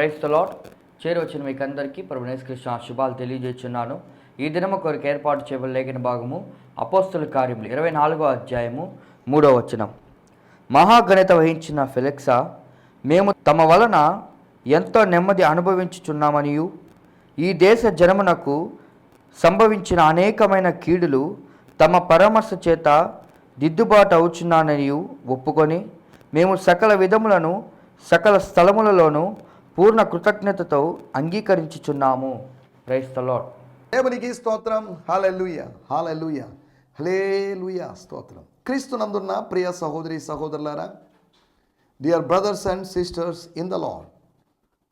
Price lot చేరవచ్చిన మీకు అందరికీ ప్రభునేశ్ కృష్ణ శుభాలు తెలియజేస్తున్నాను. ఈ దినము కొరకు ఏర్పాటు చేయబడిన లేఖన భాగము అపోస్తుల కార్యములు. ఇరవై నాలుగో అధ్యాయము మూడో వచనం. మహాగణిత వహించిన ఫెలెక్సా మేము తమ వలన ఎంతో నెమ్మది అనుభవించుచున్నామనియు. ఈ దేశ జనమునకు సంభవించిన అనేకమైన కీడులు తమ పరామర్శ చేత దిద్దుబాటు అవుచున్నాననియు ఒప్పుకొని మేము సకల విధములను సకల స్థలములలోనూ పూర్ణ కృతజ్ఞతతో అంగీకరించుచున్నాము. క్రైస్తలో దేవునికి స్తోత్రం. హాలెలుయ హాలెలుయ హలేలుయ స్తోత్రం. క్రీస్తు నందున్న ప్రియ సహోదరి సహోదరులారా dear brothers and sisters in the lord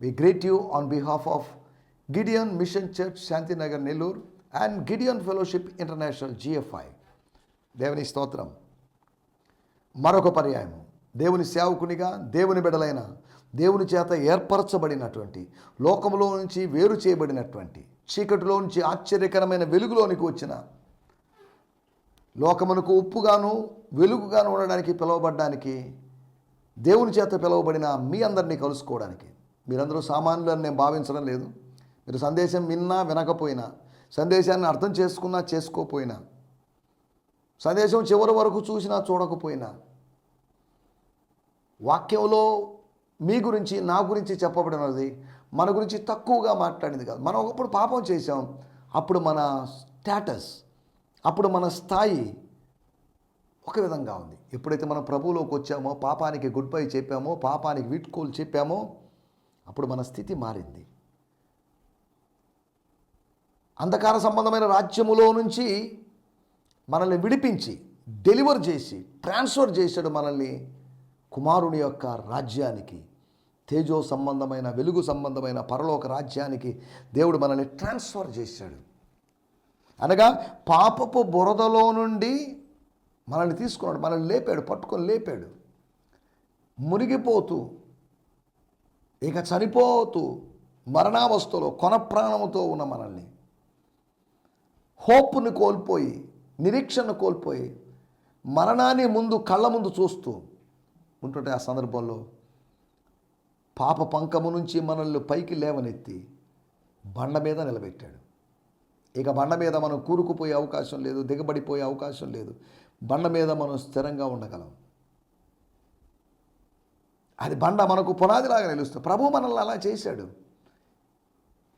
we greet you on behalf of Gideon mission church Shantinagar Nellore and Gideon fellowship international GFI దేవుని స్తోత్రం. మరొక పర్యాయం దేవుని సేవకునిగా దేవుని బిడలైన దేవుని చేత ఏర్పరచబడినటువంటి లోకంలో నుంచి వేరు చేయబడినటువంటి చీకటిలో నుంచి ఆశ్చర్యకరమైన వెలుగులోనికి వచ్చిన లోకమునకు ఉప్పుగాను వెలుగుగాను ఉండడానికి పిలువబడ్డానికి దేవుని చేత పిలువబడిన మీ అందరినీ కలుసుకోవడానికి. మీరందరూ సామాన్యులు అని నేను భావించడం లేదు. మీరు సందేశం విన్నా వినకపోయినా సందేశాన్ని అర్థం చేసుకున్నా చేసుకోపోయినా సందేశం చివరి వరకు చూసినా చూడకపోయినా వాక్యంలో మీ గురించి నా గురించి చెప్పబడినది మన గురించి తక్కువగా మాట్లాడింది కాదు. మనం ఒకప్పుడు పాపం చేసాం అప్పుడు మన స్టేటస్ అప్పుడు మన స్థాయి ఒక విధంగా ఉంది. ఎప్పుడైతే మనం ప్రభువులోకి వచ్చామో పాపానికి గుడ్ బై చెప్పామో పాపానికి వీట్కోలు చెప్పామో అప్పుడు మన స్థితి మారింది. అంధకార సంబంధమైన రాజ్యములో నుంచి మనల్ని విడిపించి డెలివర్ చేసి ట్రాన్స్ఫర్ చేశాడు మనల్ని కుమారుని యొక్క రాజ్యానికి తేజో సంబంధమైన వెలుగు సంబంధమైన పరలోక రాజ్యానికి దేవుడు మనల్ని ట్రాన్స్ఫర్ చేశాడు. అనగా పాపపు బురదలో నుండి మనల్ని తీసుకున్నాడు. మనల్ని లేపాడు పట్టుకొని లేపాడు. మునిగిపోతూ ఇక చనిపోతూ మరణావస్థలో కొన ప్రాణముతో ఉన్న మనల్ని హోప్ను కోల్పోయి నిరీక్షను కోల్పోయి మరణాన్ని ముందు కళ్ళ ముందు చూస్తూ ఉంటుంటే ఆ సందర్భంలో పాప పంకము నుంచి మనల్ని పైకి లేవనెత్తి బండ మీద నిలబెట్టాడు. ఇక బండ మీద మనం కూరుకుపోయే అవకాశం లేదు దిగబడిపోయే అవకాశం లేదు. బండ మీద మనం స్థిరంగా ఉండగలం. అది బండ మనకు పునాదిలాగా నిలుస్తుంది. ప్రభు మనల్ని అలా చేశాడు.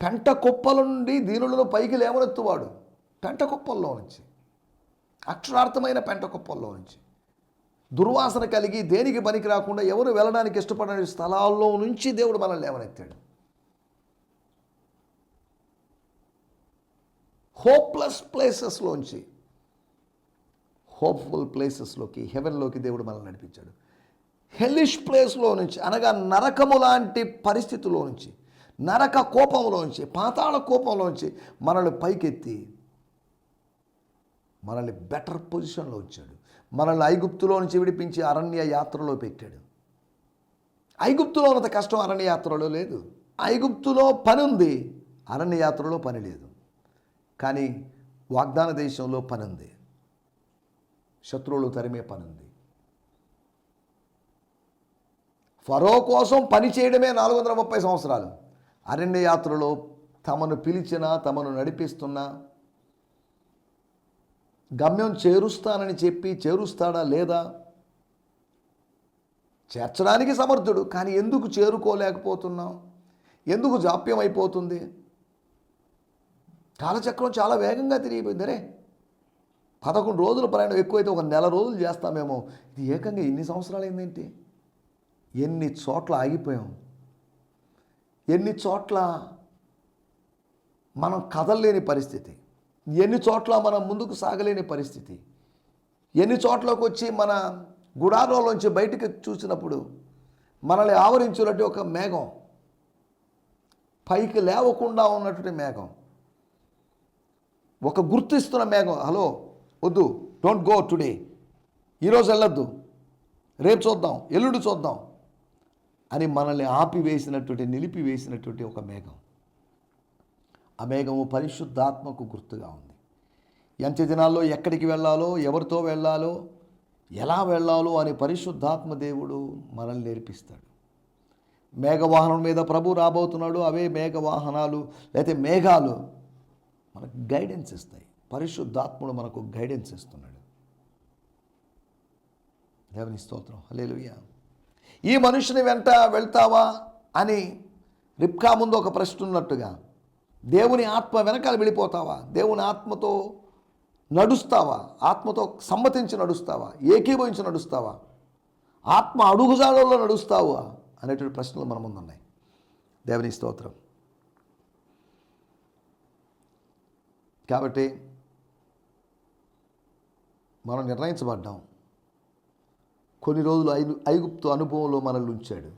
పెంట కుప్పల నుండి దీనులను పైకి లేవనెత్తువాడు. పెంట కుప్పల్లో నుంచి. అక్షరార్థమైన పెంట కుప్పల్లో నుంచి. దుర్వాసన కలిగి దేనికి పనికి రాకుండా ఎవరు వెళ్ళడానికి ఇష్టపడని స్థలాల్లో నుంచి దేవుడు మనల్ని లేవనెత్తాడు. హోప్లెస్ ప్లేసెస్లోంచి హోప్ఫుల్ ప్లేసెస్లోకి హెవెన్లోకి దేవుడు మనల్ని నడిపించాడు. హెలిష్ ప్లేస్లో నుంచి అనగా నరకము లాంటి పరిస్థితుల్లో నుంచి నరక కోపంలోంచి పాతాళ కోపంలోంచి మనల్ని పైకెత్తి మనల్ని బెటర్ పొజిషన్లో ఉంచాడు. మనల్ని ఐగుప్తులో నుంచి విడిపించి అరణ్య యాత్రలో పెట్టాడు. ఐగుప్తులో ఉన్నంత కష్టం అరణ్య యాత్రలో లేదు. ఐగుప్తులో పని ఉంది అరణ్య యాత్రలో పని లేదు. కానీ వాగ్దాన దేశంలో పని ఉంది. శత్రువులు తరిమే పని ఉంది. ఫరో కోసం పని చేయడమే నాలుగు వందల ముప్పై సంవత్సరాలు. అరణ్య యాత్రలో తమను పిలిచిన తమను నడిపిస్తున్నా గమ్యం చేరుస్తానని చెప్పి చేరుస్తాడా లేదా? చేర్చడానికి సమర్థుడు కానీ ఎందుకు చేరుకోలేకపోతున్నాం? ఎందుకు జాప్యం అయిపోతుంది కాలచక్రం చాలా వేగంగా తిరిగిపోయింది. అరే పదకొండు రోజుల ప్రయాణం ఎక్కువైతే ఒక నెల రోజులు చేస్తామేమో. ఇది ఏకంగా ఎన్ని సంవత్సరాలు అయిందేంటి ఎన్ని చోట్ల ఆగిపోయాం? ఎన్ని చోట్ల మనం కదలలేని పరిస్థితి? ఎన్ని చోట్ల మనం ముందుకు సాగలేని పరిస్థితి. ఎన్ని చోట్లకు వచ్చి మన గుడారంలోంచి బయటికి చూసినప్పుడు మనల్ని ఆవరించినట్టు ఒక మేఘం పైకి లేవకుండా ఉన్నటువంటి మేఘం ఒక గుర్తిస్తున్న మేఘం హలో వద్దు డోంట్ గో టుడే ఈరోజు వెళ్ళొద్దు. రేపు చూద్దాం ఎల్లుండి చూద్దాం అని మనల్ని ఆపివేసినటువంటి నిలిపివేసినటువంటి ఒక మేఘం. ఆ మేఘము పరిశుద్ధాత్మకు గుర్తుగా ఉంది. ఎంత దినాల్లో ఎక్కడికి వెళ్ళాలో ఎవరితో వెళ్ళాలో ఎలా వెళ్ళాలో అని పరిశుద్ధాత్మ దేవుడు మనల్ని నేర్పిస్తాడు. మేఘవాహనం మీద ప్రభు రాబోతున్నాడు అవే మేఘవాహనాలు లేకపోతే మేఘాలు మనకు గైడెన్స్ ఇస్తాయి. పరిశుద్ధాత్ముడు మనకు గైడెన్స్ ఇస్తున్నాడు. దేవుని స్తోత్రం. హల్లెలూయా. ఈ మనుషుని వెంట వెళ్తావా అని రిప్కా ముందు ఒక ప్రశ్న ఉన్నట్టుగా దేవుని ఆత్మ వెనకాల వెళ్ళిపోతావా? దేవుని ఆత్మతో నడుస్తావా? ఆత్మతో సమ్మతించి నడుస్తావా? ఏకీభవించి నడుస్తావా? ఆత్మ అడుగుజాడల్లో నడుస్తావా? అనేటువంటి ప్రశ్నలు మన ముందున్నాయి. దేవుని స్తోత్రం. కాబట్టి మనం నిర్ణయించబడ్డాం. కొన్ని రోజులు ఐ ఐగుప్తు అనుభవంలో మనల్ని ఉంచాడు.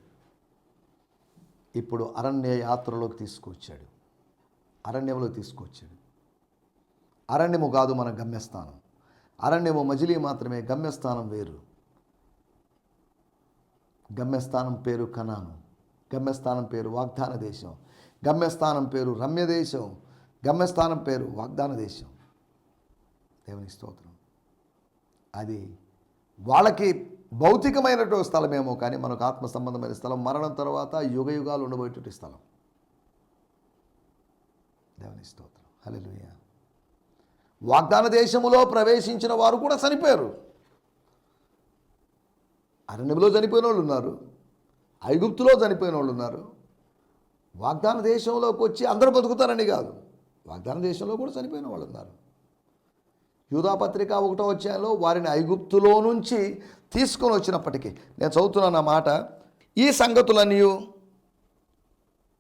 ఇప్పుడు అరణ్య యాత్రలోకి తీసుకొచ్చాడు. అరణ్యంలో తీసుకొచ్చాడు. అరణ్యము కాదు మన గమ్యస్థానం. అరణ్యము మజిలీ మాత్రమే గమ్యస్థానం వేరు. గమ్యస్థానం పేరు కనాను. గమ్యస్థానం పేరు వాగ్దాన దేశం. గమ్యస్థానం పేరు రమ్య దేశం. గమ్యస్థానం పేరు వాగ్దాన దేశం. దేవుని స్తోత్రం. అది వాళ్ళకి భౌతికమైనటువంటి స్థలమేమో కానీ మనకు ఆత్మ సంబంధమైన స్థలం మరణం తర్వాత యుగ యుగాలు ఉండబోయేటువంటి స్థలం. దేవుని స్తోత్రం. హల్లెలూయా. వాగ్దాన దేశములో ప్రవేశించిన వారు కూడా చనిపోయారు. అరణ్యంలో చనిపోయిన వాళ్ళు ఉన్నారు. ఐగుప్తులో చనిపోయిన వాళ్ళు ఉన్నారు. వాగ్దాన దేశంలోకి వచ్చి అందరూ బతుకుతారని కాదు. వాగ్దాన దేశంలో కూడా చనిపోయిన వాళ్ళు ఉన్నారు. యూధాపత్రిక ఒకటో వచ్చాలో వారిని ఐగుప్తులో నుంచి తీసుకొని వచ్చినప్పటికీ నేను చదువుతున్నాను ఆ మాట ఈ సంగతులన్నీ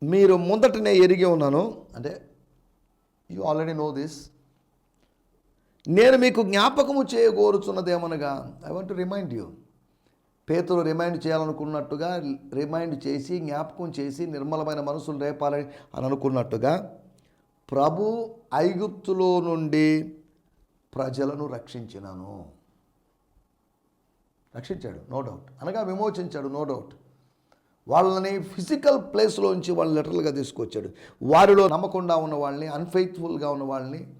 మీరు ముందటనే ఎరిగి ఉన్నాను. అంటే యు ఆల్రెడీ నో దిస్ నేను మీకు జ్ఞాపకము చేయగోరుచున్నదేమనగా I want to remind you పేతులు రిమైండ్ చేయాలనుకున్నట్టుగా రిమైండ్ చేసి జ్ఞాపకం చేసి నిర్మలమైన మనసులు రేపాలని అని అనుకున్నట్టుగా ప్రభు ఐగుప్తులో నుండి ప్రజలను రక్షించినాను. రక్షించాడు నో డౌట్ అనగా విమోచించాడు నో డౌట్ వాళ్ళని ఫిజికల్ ప్లేస్లోంచి వాళ్ళు లిటరల్గా తీసుకొచ్చాడు. వారిలో నమ్మకుండా ఉన్న వాళ్ళని అన్ఫెయిత్ఫుల్గా ఉన్న వాళ్ళని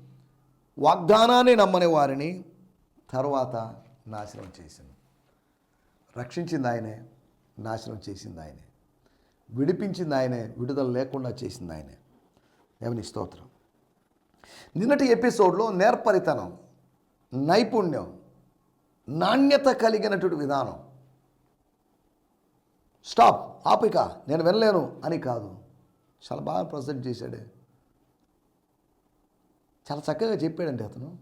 వాగ్దానాన్ని నమ్మని వారిని తర్వాత నాశనం చేసింది. రక్షించింది ఆయనే నాశనం చేసింది ఆయనే. విడిపించింది ఆయనే విడుదల లేకుండా చేసింది ఆయనే. దేవుని స్తోత్రం. నిన్నటి ఎపిసోడ్లో నేర్పరితనం నైపుణ్యం నాణ్యత కలిగినటువంటి విధానం స్టాప్ ఆపిక నేను వినలేను అని కాదు. చాలా బాగా ప్రజెంట్ చేశాడే. చాలా చక్కగా చెప్పాడండి అతను.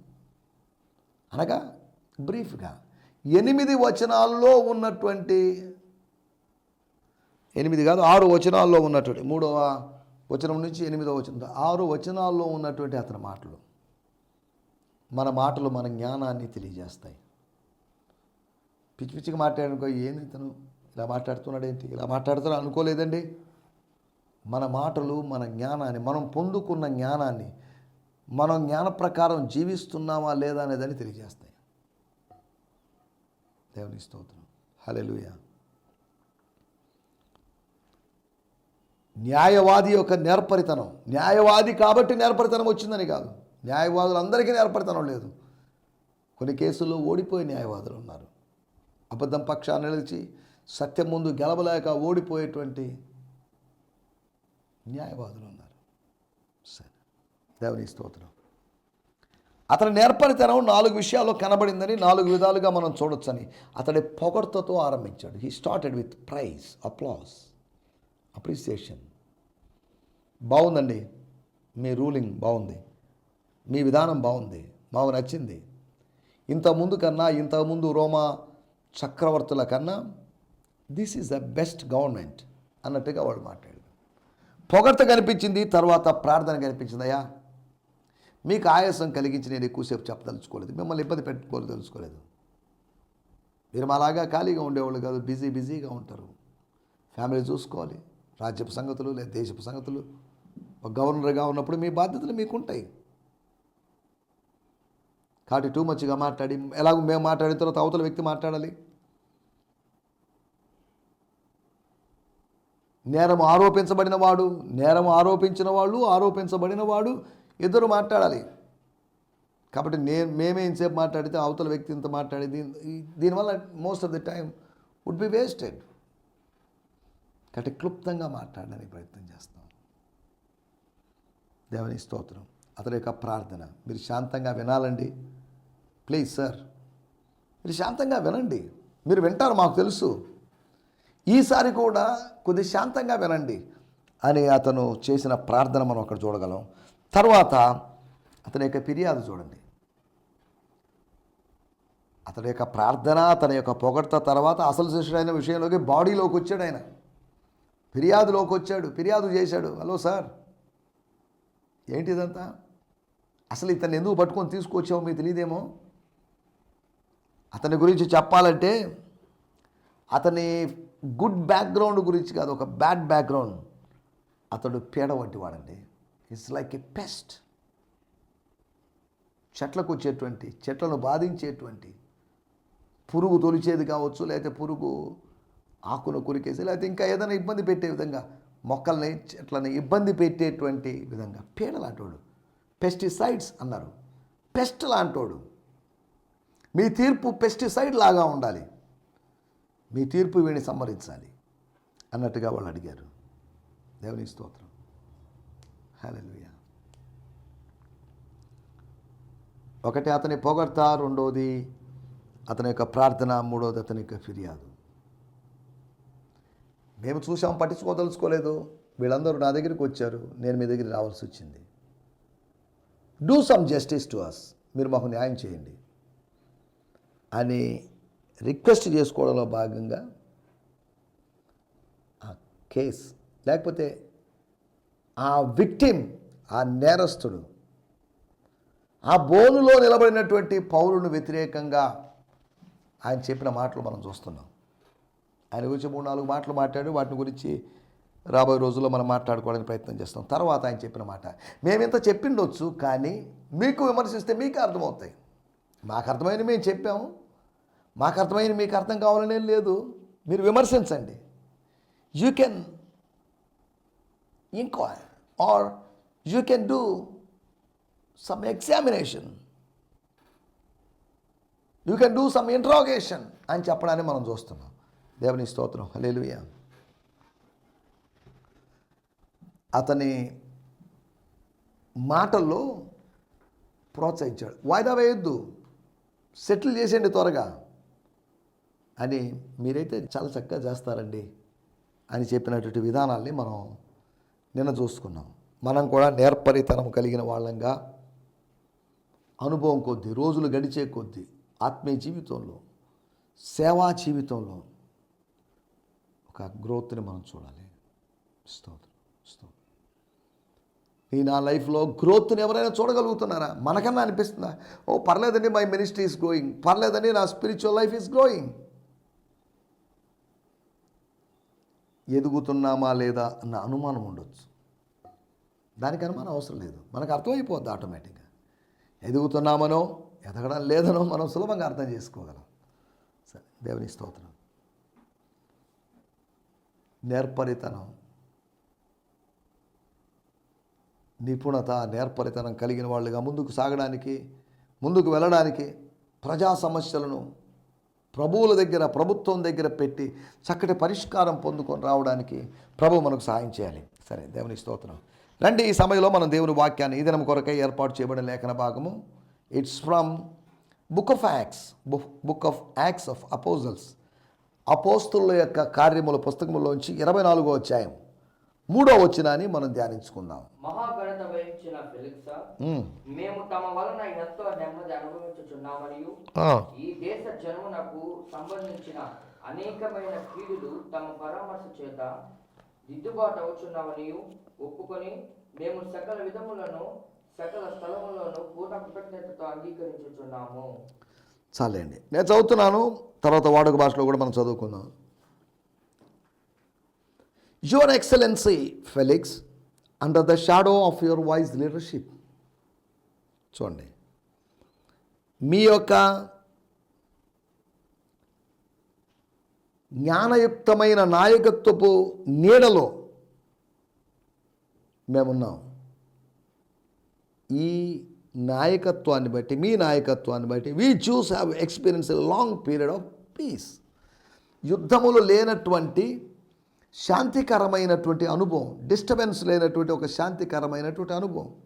అనగా బ్రీఫ్గా ఎనిమిది వచనాల్లో ఉన్నటువంటి ఎనిమిది కాదు ఆరు వచనాల్లో ఉన్నటువంటి మూడవ వచనం నుంచి ఎనిమిదవ వచనం ఆరు వచనాల్లో ఉన్నటువంటి అతని మాటలు. మన మాటలు మన జ్ఞానాన్ని తెలియజేస్తాయి. పిచ్చి పిచ్చిగా మాట్లాడనుకో ఏంది ఇతను? ఇలా మాట్లాడుతున్నాడు ఏంటి ఇలా మాట్లాడుతున్నా అనుకోలేదండి. మన మాటలు మన జ్ఞానాన్ని మనం పొందుకున్న జ్ఞానాన్ని మనం జ్ఞాన ప్రకారం జీవిస్తున్నామా లేదా అనేదని తెలియజేస్తాయి దేవుని స్తోత్రం. హలెలుయ న్యాయవాది యొక్క నేర్పరితనం. న్యాయవాది కాబట్టి నేర్పరితనం వచ్చిందని కాదు. న్యాయవాదులందరికీ నేర్పరితనం లేదు. కొన్ని కేసుల్లో ఓడిపోయే న్యాయవాదులు ఉన్నారు. అబద్ధం పక్షాన్ని నిలిచి సత్యం ముందు గెలవలేక ఓడిపోయేటువంటి న్యాయవాదులు ఉన్నారు. సరే. దేవుని స్తోత్రం. అతని నేర్పరితనం నాలుగు విషయాల్లో కనబడిందని నాలుగు విధాలుగా మనం చూడొచ్చని. అతడి పొగడ్తతో ఆరంభించాడు. He started with praise applause appreciation బాగుందండి. మీ రూలింగ్ బాగుంది. మీ విధానం బాగుంది. మాకు నచ్చింది. ఇంతకుముందు కన్నా ఇంతకుముందు రోమా చక్రవర్తుల కన్నా this is the best government అన్నట్టుగా వాడు మాట్లాడాడు పొగడ్త కనిపించింది తర్వాత ప్రార్థన కనిపించిందయ్యా మీకు ఆయాసం కలిగించి నేను ఎక్కువసేపు చెప్పదలుచుకోలేదు. మిమ్మల్ని ఇబ్బంది పెట్టుకోలేదు తెలుసుకోలేదు. మీరు మాలాగా ఖాళీగా ఉండేవాళ్ళు కాదు బిజీ బిజీగా ఉంటారు. ఫ్యామిలీ చూసుకోవాలి. రాజ్యపు సంగతులు లేదా దేశపు సంగతులు. ఒక గవర్నర్గా ఉన్నప్పుడు మీ బాధ్యతలు మీకు ఉంటాయి కాబట్టి టూ మచ్గా మాట్లాడి ఎలాగో మేము మాట్లాడిన తర్వాత అవతల వ్యక్తి మాట్లాడాలి. నేరం ఆరోపించబడిన వాడు నేరం ఆరోపించిన వాళ్ళు ఆరోపించబడిన వాడు ఇద్దరు మాట్లాడాలి. కాబట్టి నేను మేమే ఇంతసేపు మాట్లాడితే అవతల వ్యక్తి ఇంత మాట్లాడేది దీనివల్ల most of the time would be wasted కాబట్టి క్లుప్తంగా మాట్లాడడానికి ప్రయత్నం చేస్తాం. దేవుని స్తోత్రం. అతని యొక్క ప్రార్థన. మీరు శాంతంగా వినాలండి. ప్లీజ్ సార్ మీరు శాంతంగా వినండి. మీరు వింటారు మాకు తెలుసు. ఈసారి కూడా కొద్ది శాంతంగా వినండి అని అతను చేసిన ప్రార్థన మనం అక్కడ చూడగలం. తర్వాత అతని యొక్క ఫిర్యాదు చూడండి. అతని యొక్క ప్రార్థన అతని యొక్క పొగడ్త తర్వాత అసలు శిష్యుడైన విషయంలోకి బాడీలోకి వచ్చాడు ఆయన. ఫిర్యాదులోకి వచ్చాడు ఫిర్యాదు చేశాడు. హలో సార్ ఏంటి ఇదంతా అసలు ఇతన్ని ఎందుకు పట్టుకొని తీసుకొచ్చావో మీకు తెలియదేమో? అతని గురించి చెప్పాలంటే అతని గుడ్ బ్యాక్గ్రౌండ్ గురించి కాదు ఒక బ్యాడ్ బ్యాక్గ్రౌండ్. అతడు పీడ వంటి వాడండి ఇట్స్ లైక్ ఎ పెస్ట్ చెట్లకు వచ్చేటువంటి చెట్లను బాధించేటువంటి పురుగు తొలిచేది కావచ్చు లేకపోతే పురుగు ఆకును కొరికేసి లేకపోతే ఇంకా ఏదైనా ఇబ్బంది పెట్టే విధంగా మొక్కల్ని చెట్లని ఇబ్బంది పెట్టేటువంటి విధంగా. పీడ లాంటోడు. పెస్టిసైడ్స్ అన్నారు. పెస్ట్ లాంటోడు. మీ తీర్పు పెస్టిసైడ్ లాగా ఉండాలి. మీ తీర్పు వీడిని సంహరించాలి అన్నట్టుగా వాళ్ళు అడిగారు. దేవుని స్తోత్రం. హల్లెలూయా. ఒకటి అతని పొగడ్త రెండోది అతని యొక్క ప్రార్థన మూడోది అతని యొక్క ఫిర్యాదు. మేము చూసాం పట్టించుకోదలుచుకోలేదు. వీళ్ళందరూ నా దగ్గరికి వచ్చారు. నేను మీ దగ్గరికి రావాల్సి వచ్చింది. Do some justice to us మీరు మాకు న్యాయం చేయండి. అని రిక్వెస్ట్ చేసుకోవడంలో భాగంగా ఆ కేస్ లేకపోతే ఆ విక్టిమ్ ఆ నేరస్తుడు ఆ బోనులో నిలబడినటువంటి పౌరుని వ్యతిరేకంగా ఆయన చెప్పిన మాటలు మనం చూస్తున్నాం. ఆయన గురించి మూడు నాలుగు మాటలు మాట్లాడి వాటిని గురించి రాబోయే రోజుల్లో మనం మాట్లాడుకోవడానికి ప్రయత్నం చేస్తాం. తర్వాత ఆయన చెప్పిన మాట మేమింత చెప్పిండొచ్చు కానీ మీకు విమర్శిస్తే మీకు అర్థమవుతాయి. మాకు అర్థమైంది మేము చెప్పాము. మాకు అర్థమైన మీకు అర్థం కావాలనే లేదు. మీరు విమర్శించండి. You can enquire or you can do some examination you can do some interrogation అని చెప్పడాన్ని మనం చూస్తున్నాం. దేవుని స్తోత్రం. హల్లెలూయా అతని మాటల్లో ప్రోత్సహించాడు. వాయిదా వేయొద్దు. సెటిల్ చేసేయండి త్వరగా. అని మీరైతే చాలా చక్కగా చేస్తారండి అని చెప్పినటువంటి విధానాల్ని మనం నిన్న చూసుకున్నాం. మనం కూడా నేర్పరితనం కలిగిన వాళ్ళంగా అనుభవం కొద్దీ రోజులు గడిచే కొద్దీ ఆత్మీయ జీవితంలో సేవా జీవితంలో ఒక గ్రోత్ని మనం చూడాలి. స్తోత్రం స్తోత్రం. ఈ నా లైఫ్లో గ్రోత్ని ఎవరైనా చూడగలుగుతున్నారా? మనకన్నా అనిపిస్తుందా? ఓ పర్లేదండి మై మినిస్ట్రీ ఈస్ గ్రోయింగ్ పర్లేదండి నా స్పిరిచువల్ లైఫ్ ఈస్ గ్రోయింగ్ ఎదుగుతున్నామా లేదా అన్న అనుమానం ఉండొచ్చు. దానికి అనుమానం అవసరం లేదు. మనకు అర్థమైపోద్ది ఆటోమేటిక్గా. ఎదుగుతున్నామనో ఎదగడం లేదనో మనం సులభంగా అర్థం చేసుకోగలం. సరే దేవుని స్తోత్రం. నేర్పరితనం. నిపుణత నేర్పరితనం కలిగిన వాళ్ళుగా ముందుకు సాగడానికి ముందుకు వెళ్ళడానికి ప్రజా సమస్యలను ప్రభువుల దగ్గర ప్రభుత్వం దగ్గర పెట్టి చక్కటి పరిష్కారం పొందుకొని రావడానికి ప్రభు మనకు సహాయం చేయాలి. సరే దేవుని స్తోత్రం. రండి ఈ సమయంలో మనం దేవుని వాక్యాన్ని ఈ దినం కొరకై ఏర్పాటు చేయబడిన లేఖన భాగము. It's from book of acts book of acts of apostles అపోస్తుల యొక్క కార్యముల పుస్తకములోంచి ఇరవై నాలుగో అధ్యాయం. మూడో వచ్చినాన్ని మనం ధ్యానించుకుందాం. వహించిన ఫెలిక్సా మ్మ్. తమ వలన ఎంతో నెమ్మది అనుభవించుచున్నామనియు ఆ, ఈ దేశ జనమునకు సంబంధించిన అనేకమైన కీడులు తమ పరామర్శ చేత దిద్దుబాటు అవుచున్నామనియు ఒప్పుకొని మేము సకల విధములను సకల స్థలములను పూర్ణ కృతజ్ఞతతో అంగీకరించుచున్నాము. చాలండి. నేను చదువుతున్నాను తర్వాత వాడుక భాషలో కూడా మనం చదువుకుందాం. Your excellency Felix under the shadow of your voice leadership చూడండి. మీ యొక్క జ్ఞానయుక్తమైన నాయకత్వపు నీడలో మేమున్నాం. ఈ నాయకత్వాన్ని బట్టి మీ నాయకత్వాన్ని బట్టి we choose have experience a long period of peace యుద్ధములు లేనటువంటి శాంతికరమైనటువంటి అనుభవం డిస్టర్బెన్స్ లేనటువంటి ఒక శాంతికరమైనటువంటి అనుభవం.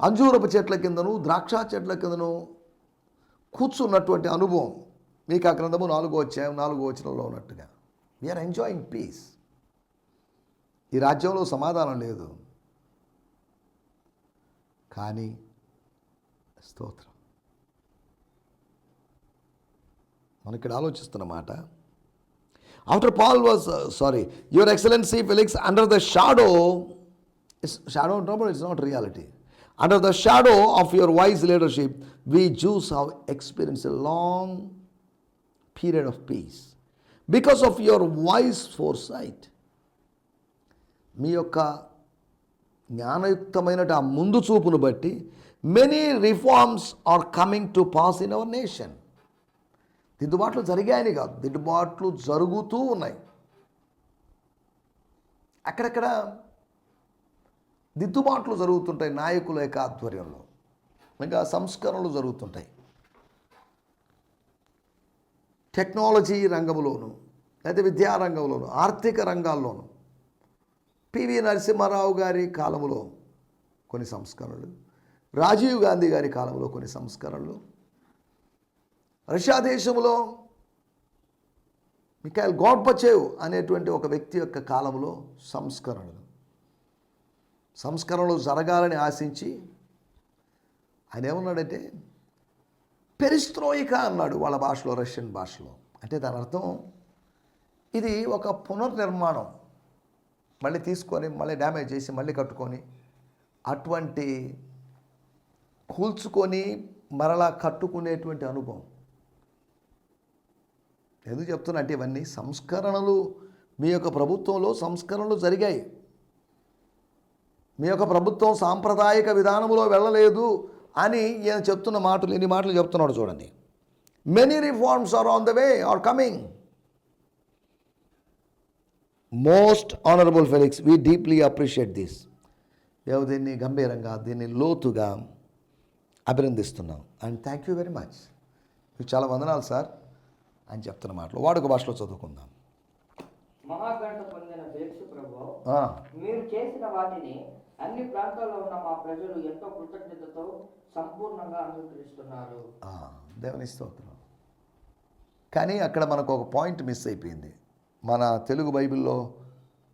అంజూరపు చెట్ల కిందను ద్రాక్ష చెట్ల కిందను కూర్చున్నటువంటి అనుభవం. మీకు ఆ గ్రంథము నాలుగో అధ్యాయం నాలుగో వచనంలో ఉన్నట్టుగా. వీఆర్ ఎంజాయింగ్ పీస్ ఈ రాజ్యంలో సమాధానం లేదు. కానీ స్తోత్రం. మనకి ఇక్కడ ఆలోచిస్తున్న మాట after Paul was sorry your excellency Felix under the shadow it's shadow అంటున్నప్పుడు it's not reality under the shadow of your wise leadership we choose have experience a long period of peace because of your voice foresight మీ యొక్క జ్ఞానయుక్తమైన ఆ ముందు చూపును బట్టి many reforms are coming to pass in our nation దిద్దుబాట్లు జరిగాయని కాదు. దిద్దుబాట్లు జరుగుతూ ఉన్నాయి. అక్కడక్కడ దిద్దుబాట్లు జరుగుతుంటాయి నాయకుల యొక్క ఆధ్వర్యంలో. ఇంకా సంస్కరణలు జరుగుతుంటాయి. టెక్నాలజీ రంగంలోను లేదా విద్యారంగంలోను ఆర్థిక రంగాల్లోనూ పివి నరసింహారావు గారి కాలంలో కొన్ని సంస్కరణలు రాజీవ్ గాంధీ గారి కాలంలో కొన్ని సంస్కరణలు రష్యా దేశంలో మిఖాయిల్ గోడ్పచేవ్ అనేటువంటి ఒక వ్యక్తి యొక్క కాలంలో సంస్కరణలు. సంస్కరణలు జరగాలని ఆశించి ఆయన ఏమన్నాడంటే పెరిస్త్రోయిక అన్నాడు వాళ్ళ భాషలో రష్యన్ భాషలో. అంటే దాని అర్థం ఇది ఒక పునర్నిర్మాణం. మళ్ళీ తీసుకొని మళ్ళీ డ్యామేజ్ చేసి మళ్ళీ కట్టుకొని అటువంటి కూల్చుకొని మరలా కట్టుకునేటువంటి అనుభవం. ఎందుకు చెప్తున్నా అంటే ఇవన్నీ సంస్కరణలు. మీ యొక్క ప్రభుత్వంలో సంస్కరణలు జరిగాయి. మీ యొక్క ప్రభుత్వం సాంప్రదాయక విధానంలో వెళ్ళలేదు అని ఈయన చెప్తున్న మాటలు ఎన్ని మాటలు చెప్తున్నాడు చూడండి. Many reforms are on the way are coming most honourable Felix we deeply appreciate this మేము దీన్ని గంభీరంగా దీన్ని లోతుగా అభినందిస్తున్నాం. And thank you very much మీకు చాలా వందనాలు సార్. అని చెప్తున్న మాటలు. వాడుక భాషలో చదువుకుందాం. మహాగంట పొందిన ఫెలిక్స్ ప్రభు ఆ, మీరు చేసిన వాటిని అన్ని ప్రాంతాల్లో ఉన్న మా ప్రజలు ఎంతో కృతజ్ఞతతో సంపూర్ణంగా అంగీకరిస్తున్నారు. దేవుని స్తోత్రం. కానీ అక్కడ మనకు ఒక పాయింట్ మిస్ అయిపోయింది. మన తెలుగు బైబిల్లో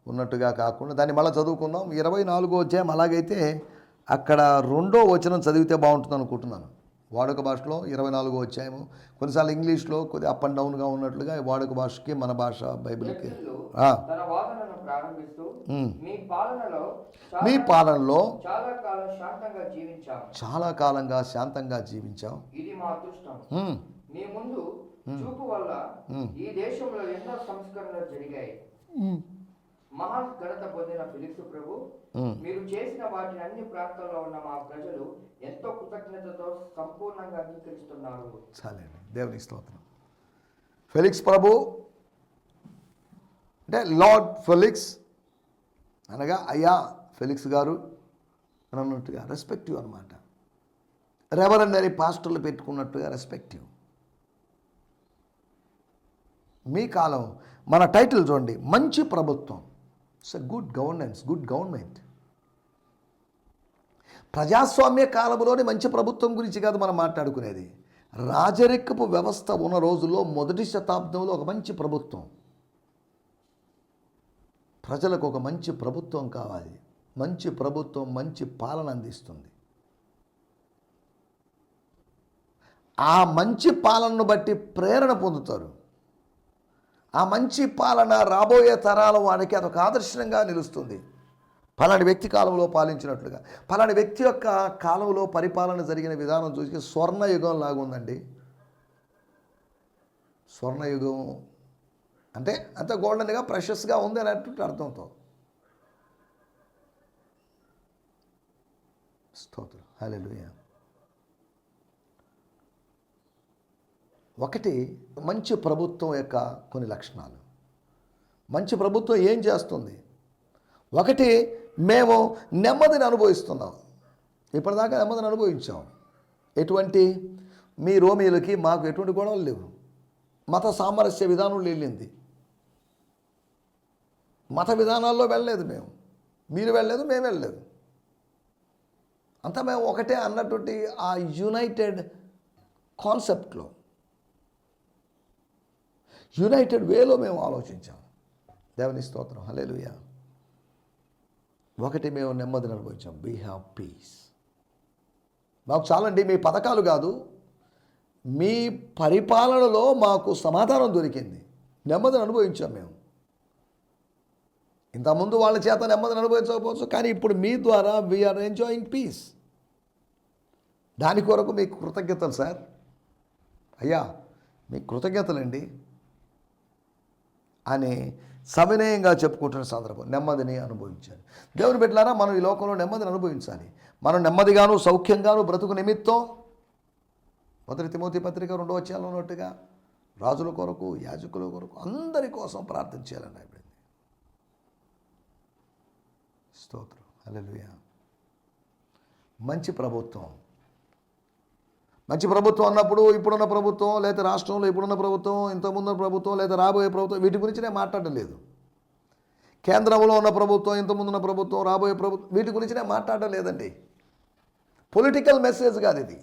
ఉన్నట్టుగా కాకుండా దాన్ని మళ్ళీ చదువుకుందాం. ఇరవై నాలుగో అధ్యాయం అలాగైతే అక్కడ రెండో వచనం చదివితే బాగుంటుంది అనుకుంటున్నాను వాడుక భాషలో ఇరవై నాలుగో అధ్యాయము. కొన్నిసార్లు ఇంగ్లీష్లో కొద్దిగా అప్ అండ్ డౌన్గా ఉన్నట్లుగా వాడుక భాషకి మన భాష బైబిల్కి. ఆ, తన వాదనను ప్రారంభిస్తూ ఉమ్. మీ పాలనలో చాలా- మీ పాలనలో చాలా కాలం శాంతంగా జీవించాం చాలా కాలంగా శాంతంగా జీవించాం ఇది మా అదృష్టం. ఉమ్, మీ ముందు చూపు వల్ల ఈ దేశంలో ఎన్నో సంస్కరణలు జరిగాయి. ఘనత పొందిన ఫిలిక్స్ ప్రభు. మీరు చేసిన వాటిని అన్ని ప్రాంతాల్లో ఉన్న మా ప్రజలు ఎంతో కృతజ్ఞతతో సంపూర్ణంగా అంగీకరిస్తున్నారు. చాలండి. దేవునికి స్తోత్రం. ఫెలిక్స్ ప్రభు అంటే లార్డ్ ఫెలిక్స్ అనగా అయ్యా ఫెలిక్స్ గారు అని అన్నట్టుగా రెస్పెక్టివ్ అనమాట రెవరెండ్ అని పాస్టర్లు పెట్టుకున్నట్టుగా రెస్పెక్టివ్ మీ కాలం మన టైటిల్ చూడండి మంచి ప్రభుత్వం. It's a good governance good government ప్రజాస్వామ్య కాలంలోనే మంచి ప్రభుత్వం గురించి కాదు మనం మాట్లాడుకునేది. రాజరికపు వ్యవస్థ ఉన్న రోజుల్లో మొదటి శతాబ్దంలో ఒక మంచి ప్రభుత్వం. ప్రజలకు ఒక మంచి ప్రభుత్వం కావాలి. మంచి ప్రభుత్వం మంచి పాలన అందిస్తుంది. ఆ మంచి పాలనను బట్టి ప్రేరణ పొందుతారు. ఆ మంచి పాలన రాబోయే తరాల వారికి అదొక ఆదర్శంగా నిలుస్తుంది. పలాని వ్యక్తి కాలంలో పాలించినట్లుగా. పలాని వ్యక్తి యొక్క కాలంలో పరిపాలన జరిగిన విధానం చూసి స్వర్ణయుగం లాగుందండి స్వర్ణయుగం అంటే అంత గోల్డెన్గా ప్రెషస్గా ఉంది అనేటువంటి అర్థంతో. స్తోత్రం. హలో ఒకటి మంచి ప్రభుత్వం యొక్క కొన్ని లక్షణాలు. మంచి ప్రభుత్వం ఏం చేస్తుంది? ఒకటి మేము నెమ్మదిని అనుభవిస్తున్నాం. ఇప్పటిదాకా నెమ్మదిని అనుభవించాం. ఎటువంటి? మీ రోమిలకి మాకు ఎటువంటి గొడవలు లేవు. మత సామరస్య విధానం వెళ్ళింది మత విధానాల్లో వెళ్ళలేదు మేము. మీరు వెళ్ళలేదు మేము వెళ్ళలేదు. అంతా మేము ఒకటే అన్నటువంటి ఆ యునైటెడ్ కాన్సెప్ట్లో యునైటెడ్ వేలో మేము ఆలోచించాం. దేవుని స్తోత్రం. హలేలుయ ఒకటి మేము నెమ్మదిని అనుభవించాం వీ హ్యావ్ పీస్ మాకు చాలండి మీ పథకాలు కాదు. మీ పరిపాలనలో మాకు సమాధానం దొరికింది. నెమ్మదిని అనుభవించాం మేము. ఇంతకుముందు వాళ్ళ చేత నెమ్మదిని అనుభవించకపోవచ్చు కానీ ఇప్పుడు మీ ద్వారా వీఆర్ ఎంజాయింగ్ పీస్ దాని కొరకు మీకు కృతజ్ఞతలు సార్. అయ్యా మీకు కృతజ్ఞతలండి. అని సవినయంగా చెప్పుకుంటున్న సందర్భం నెమ్మదిని అనుభవించాలి. దేవుని బిడ్డలారా మనం ఈ లోకంలో నెమ్మదిని అనుభవించాలి. మనం నెమ్మదిగాను సౌఖ్యంగాను బ్రతుకు నిమిత్తం మొదటి తిమోతి పత్రిక రెండో వచ్చేయాలో ఉన్నట్టుగా రాజుల కొరకు యాజకుల కొరకు అందరి కోసం ప్రార్థన చేయాలని అయిపోయింది స్తోత్రం. అలెలుయా మంచి ప్రభుత్వం. మంచి ప్రభుత్వం అన్నప్పుడు ఇప్పుడున్న ప్రభుత్వం లేదా రాష్ట్రంలో ఇప్పుడున్న ప్రభుత్వం ఇంతకుముందు ప్రభుత్వం లేదా రాబోయే ప్రభుత్వం వీటి గురించి నేను మాట్లాడడం లేదు. కేంద్రంలో ఉన్న ప్రభుత్వం ఇంతకుముందున్న ప్రభుత్వం రాబోయే ప్రభుత్వం వీటి గురించి నేను మాట్లాడడం లేదండి. పొలిటికల్ మెసేజ్ కాదు ఇది.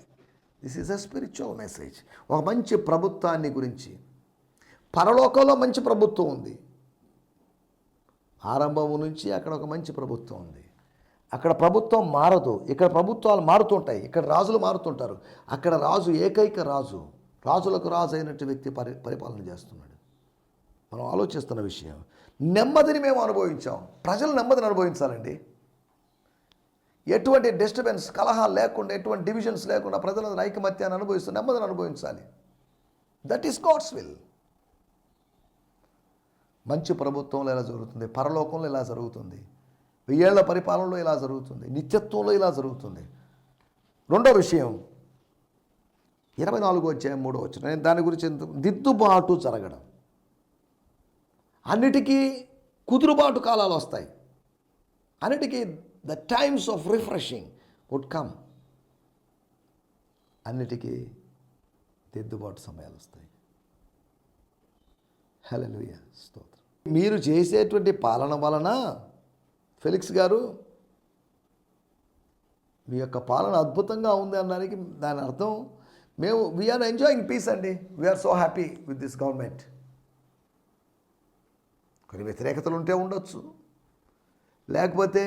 This is a spiritual message ఒక మంచి ప్రభుత్వాన్ని గురించి. పరలోకంలో మంచి ప్రభుత్వం ఉంది. ఆరంభం నుంచి అక్కడ ఒక మంచి ప్రభుత్వం ఉంది. అక్కడ ప్రభుత్వం మారదు. ఇక్కడ ప్రభుత్వాలు మారుతుంటాయి. ఇక్కడ రాజులు మారుతుంటారు. అక్కడ రాజు ఏకైక రాజు రాజులకు రాజు అయినట్టు వ్యక్తి పరి పరిపాలన చేస్తున్నాడు. మనం ఆలోచిస్తున్న విషయం నెమ్మదిని మేము అనుభవించాం. ప్రజలు నెమ్మదిని అనుభవించాలండి. ఎటువంటి డిస్టర్బెన్స్ కలహాలు లేకుండా ఎటువంటి డివిజన్స్ లేకుండా ప్రజల ఐకమత్యాన్ని అనుభవిస్తూ నెమ్మదిని అనుభవించాలి. దట్ ఈస్ గాడ్స్ విల్ మంచి ప్రభుత్వంలో ఎలా జరుగుతుంది? పరలోకంలో ఎలా జరుగుతుంది? వెయ్యేళ్ళ పరిపాలనలో ఇలా జరుగుతుంది నిత్యత్వంలో ఇలా జరుగుతుంది. రెండో విషయం ఇరవై నాలుగో అధ్యాయం మూడో వచ్చిన నేను దాని గురించి ఎంత దిద్దుబాటు జరగడం. అన్నిటికీ కుదురుబాటు కాలాలు వస్తాయి. అన్నిటికీ the times of refreshing would come అన్నిటికీ దిద్దుబాటు సమయాలు వస్తాయి. హలో స్తోత్రం. మీరు చేసేటువంటి పాలన వలన ఫెలిక్స్ గారు మీ యొక్క పాలన అద్భుతంగా ఉంది అనడానికి దాని అర్థం మేము వీఆర్ ఎంజాయింగ్ పీస్ అండి. We are so happy with this government కొన్ని వ్యతిరేకతలు ఉంటే ఉండొచ్చు. లేకపోతే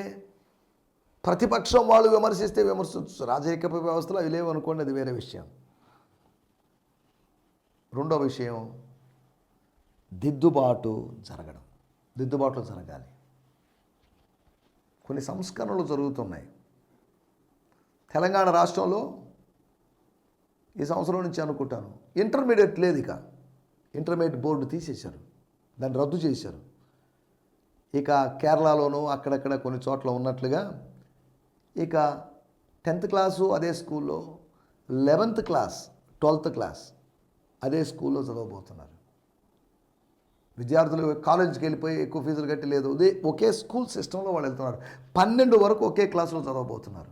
ప్రతిపక్షం వాళ్ళు విమర్శిస్తే విమర్శించు రాజకీయ వ్యవస్థలో అవి లేవు అనుకోండి అది వేరే విషయం. రెండో విషయం దిద్దుబాటు జరగడం. దిద్దుబాట్లు జరగాలి. కొన్ని సంస్కరణలు జరుగుతున్నాయి. తెలంగాణ రాష్ట్రంలో ఈ సంవత్సరం నుంచి అనుకుంటాను. ఇంటర్మీడియట్ లేదు ఇక. ఇంటర్మీడియట్ బోర్డు తీసేశారు. దాన్ని రద్దు చేశారు. ఇక కేరళలోనూ అక్కడక్కడ కొన్ని చోట్ల ఉన్నట్లుగా ఇక టెన్త్ క్లాసు అదే స్కూల్లో లెవెంత్ క్లాస్ ట్వెల్త్ క్లాస్ అదే స్కూల్లో చదవబోతున్నారు. విద్యార్థులు కాలేజీకి వెళ్ళిపోయి ఎక్కువ ఫీజులు కట్టి లేదు. ఒకే స్కూల్ సిస్టంలో వాళ్ళు వెళ్తున్నారు. పన్నెండు వరకు ఒకే క్లాసులో చదవబోతున్నారు.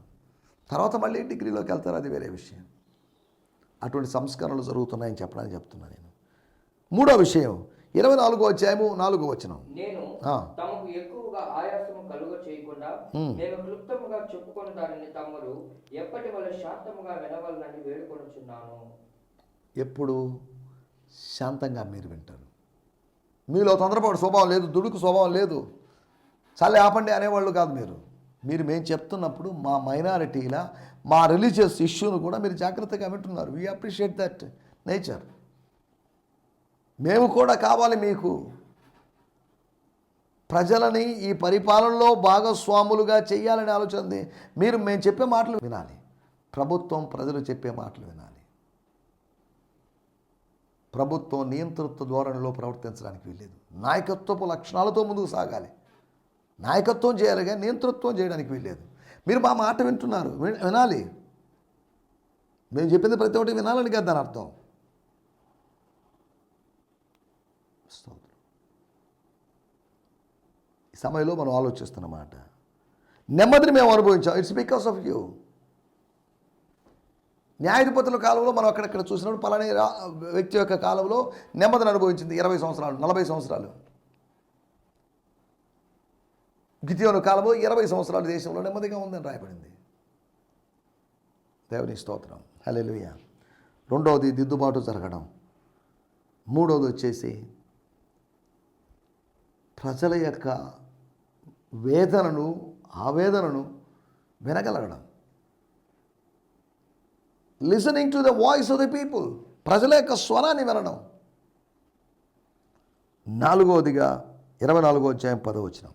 తర్వాత మళ్ళీ డిగ్రీలోకి వెళ్తారు. అది వేరే విషయం. అటువంటి సంస్కరణలు జరుగుతున్నాయని చెప్పడానికి చెప్తున్నాను నేను. మూడో విషయం. ఇరవై నాలుగో అధ్యాయము నాలుగో వచనం. నేను ఆ. తమకు ఎక్కువగా ఆయాసము కలుగ చేయకుండా ఉమ్. నేను క్లుప్తముగా చెప్పుకొని దానిని తమరు ఎప్పటి వల్ల శాంతముగా వినవలనని వేడుకొనుచున్నాను. ఎప్పుడు? శాంతంగా మీరు వింటారు. మీలో తొందరపాటు స్వభావం లేదు దుడుకు స్వభావం లేదు. చాలే ఆపండి అనేవాళ్ళు కాదు మీరు. మీరు మేము చెప్తున్నప్పుడు మా మైనారిటీల మా రిలీజియస్ ఇష్యూను కూడా మీరు జాగ్రత్తగా వింటున్నారు. వీ అప్రిషియేట్ దట్ నేచర్ మేము కూడా కావాలి మీకు. ప్రజలని ఈ పరిపాలనలో భాగస్వాములుగా చేయాలనే ఆలోచన మీరు మేము చెప్పే మాటలు వినాలి. ప్రభుత్వం ప్రజలు చెప్పే మాటలు వినాలి. ప్రభుత్వం నియంతృత్వ ధోరణిలో ప్రవర్తించడానికి వీల్లేదు. నాయకత్వపు లక్షణాలతో ముందుకు సాగాలి. నాయకత్వం చేయాలిగా నియంతృత్వం చేయడానికి వీల్లేదు. మీరు మా మాట వింటున్నారు. వినాలి. మేము చెప్పింది ప్రతి ఒక్కటి వినాలని కదా దాని అర్థం. ఈ సమయంలో మనం ఆలోచిస్తున్నమాట నెమ్మదిని మేము అనుభవించాం. ఇట్స్ బికాస్ ఆఫ్ యూ న్యాయాధిపతుల కాలంలో మనం అక్కడక్కడ చూసినప్పుడు పలాని రా- వ్యక్తి యొక్క కాలంలో నెమ్మదిని అనుభవించింది ఇరవై సంవత్సరాలు నలభై సంవత్సరాలు. గితియోను కాలంలో ఇరవై సంవత్సరాలు దేశంలో నెమ్మదిగా ఉందని రాయబడింది. దేవుని స్తోత్రం. హలెలుయ రెండవది దిద్దుబాటు జరగడం. మూడవది వచ్చేసి ప్రజల యొక్క వేదనను ఆవేదనను వినగలగడం. Listening to the voice of the people ప్రజల యొక్క స్వరాన్ని వినడం. నాలుగవదిగా ఇరవై నాలుగో అధ్యాయం పదో వచ్చిన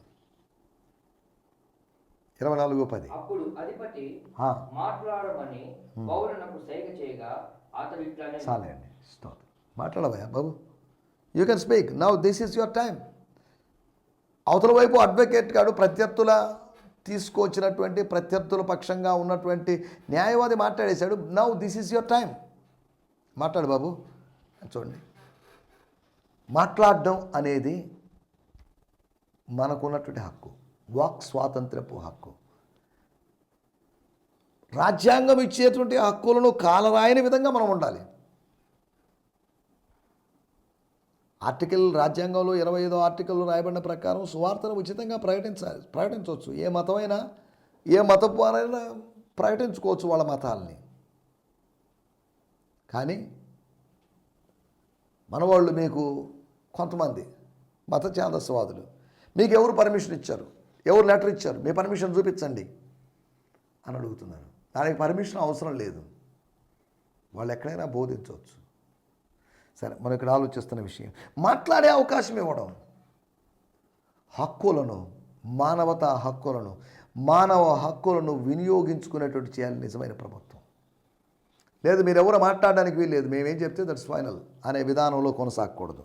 ఇరవై నాలుగో పది. అప్పుడు అధిపతి ఆ, మాట్లాడమని పౌరునకు సైగ చేయగా అతడు ఇట్లానే చాలే అండి స్తోత్రం. మాట్లాడవా బాబు. You can speak now this is your time అవతల వైపు అడ్వకేట్ గాడు ప్రత్యర్థుల తీసుకొచ్చినటువంటి ప్రత్యర్థుల పక్షంగా ఉన్నటువంటి న్యాయవాది మాట్లాడేశాడు. Now this is your time మాట్లాడు బాబు. చూడండి. మాట్లాడడం అనేది మనకున్నటువంటి హక్కు. వాక్ స్వాతంత్రపు హక్కు. రాజ్యాంగం ఇచ్చేటువంటి హక్కులను కాలరాయని విధంగా మనం ఉండాలి. ఆర్టికల్ రాజ్యాంగంలో ఇరవై ఐదో ఆర్టికల్లో రాయబడిన ప్రకారం సువార్తను ఉచితంగా ప్రకటించాలి ప్రకటించవచ్చు. ఏ మతమైనా ఏ మతపు వారైనా ప్రకటించుకోవచ్చు వాళ్ళ మతాలని. కానీ మనవాళ్ళు మీకు కొంతమంది మత ఛాందస్వాదులు. మీకు ఎవరు పర్మిషన్ ఇచ్చారు? ఎవరు లెటర్ ఇచ్చారు? మీ పర్మిషన్ చూపించండి అని అడుగుతున్నారు. దానికి పర్మిషన్ అవసరం లేదు. వాళ్ళు ఎక్కడైనా బోధించవచ్చు. సరే మనం ఇక్కడ ఆలోచిస్తున్న విషయం. మాట్లాడే అవకాశం ఇవ్వడం. హక్కులను మానవతా హక్కులను మానవ హక్కులను వినియోగించుకునేటువంటి చేయాలి నిజమైన ప్రభుత్వం. లేదు మీరు మాట్లాడడానికి వీల్లేదు. మేమేం చెప్తే దట్స్ ఫైనల్ అనే విధానంలో కొనసాగకూడదు.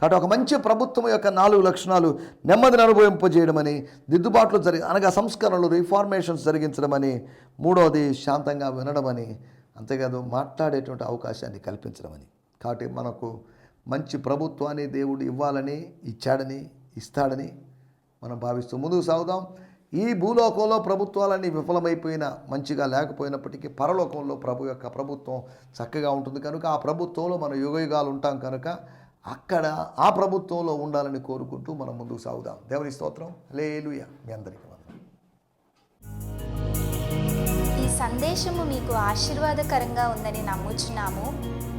కాబట్టి ఒక మంచి ప్రభుత్వం యొక్క నాలుగు లక్షణాలు నెమ్మదిని అనుభవింపజేయడమని దిద్దుబాట్లు జరిగి అనగా సంస్కరణలు రిఫార్మేషన్స్ జరిగించడమని మూడవది శాంతంగా వినడమని అంతేకాదు మాట్లాడేటువంటి అవకాశాన్ని కల్పించడమని. కాబట్టి మనకు మంచి ప్రభుత్వాన్ని దేవుడు ఇవ్వాలని ఇచ్చాడని ఇస్తాడని మనం భావిస్తూ ముందుకు సాగుదాం. ఈ భూలోకంలో ప్రభుత్వాలన్నీ విఫలమైపోయినా మంచిగా లేకపోయినప్పటికీ పరలోకంలో ప్రభు యొక్క ప్రభుత్వం చక్కగా ఉంటుంది. కనుక ఆ ప్రభుత్వంలో మన యుగయుగాలు ఉంటాం కనుక అక్కడ ఆ ప్రభుత్వంలో ఉండాలని కోరుకుంటూ మనం ముందుకు సాగుదాం. దేవుని స్తోత్రం. లేలుయ మీ అందరికీ ఈ సందేశము మీకు ఆశీర్వాదకరంగా ఉందని నమ్ముచున్నాము.